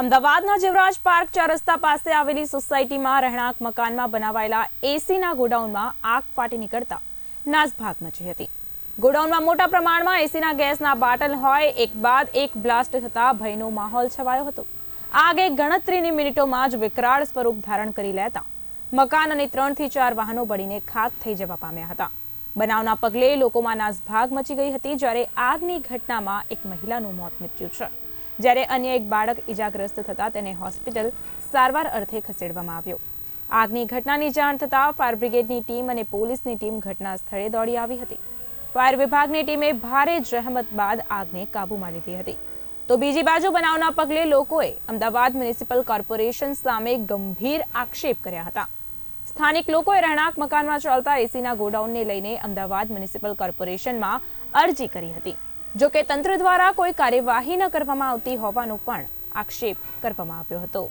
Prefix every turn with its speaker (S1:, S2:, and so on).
S1: અમદાવાદના જીવરાજ પાર્ક ચાર પાસે આવેલી સોસાયટીમાં રહેણાંક મકાનમાં બનાવાયેલા એસીના ગોડાઉનમાં આગ ફાટી નીકળતા નાસભાગ મચી હતી. ગોડાઉનમાં મોટા પ્રમાણમાં એસીના ગેસના બાટલ હોય, એક બાદ એક બ્લાસ્ટ થતા ભયનો માહોલ છવાયો હતો. આગે ગણતરીની મિનિટોમાં જ વિકરાળ સ્વરૂપ ધારણ કરી લેતા મકાન અને ત્રણથી ચાર વાહનો બળીને ખાક થઈ જવા પામ્યા હતા. બનાવના પગલે લોકોમાં નાસભાગ મચી ગઈ હતી જ્યારે આગની ઘટનામાં એક મહિલાનું મોત નીપજ્યું છે. જ્યારે અન્ય એક બાળક ઇજાગ્રસ્ત થતા તેને હોસ્પિટલ સારવાર અર્થે ખસેડવામાં આવ્યો. આગની ઘટનાની જાણ થતાં ફાયર બ્રિગેડની ટીમ અને પોલીસની ટીમ ઘટના સ્થળે દોડી આવી હતી. ફાયર વિભાગની ટીમે ભારે જહેમત બાદ આગને કાબૂમાં લીધી હતી. તો બીજી બાજુ બનાવના પગલે લોકોએ અમદાવાદ મ્યુનિસિપલ કોર્પોરેશન સામે ગંભીર આક્ષેપ કર્યા હતા. સ્થાનિક લોકોએ રહેણાંક મકાનમાં ચાલતા એસીના ગોડાઉનને લઈને અમદાવાદ મ્યુનિસિપલ કોર્પોરેશનમાં અરજી કરી હતી. જો કે તંત્ર દ્વારા કોઈ કાર્યવાહી ન કરવામાં આવતી હોવાનો પણ આક્ષેપ કરવામાં આવ્યો હતો.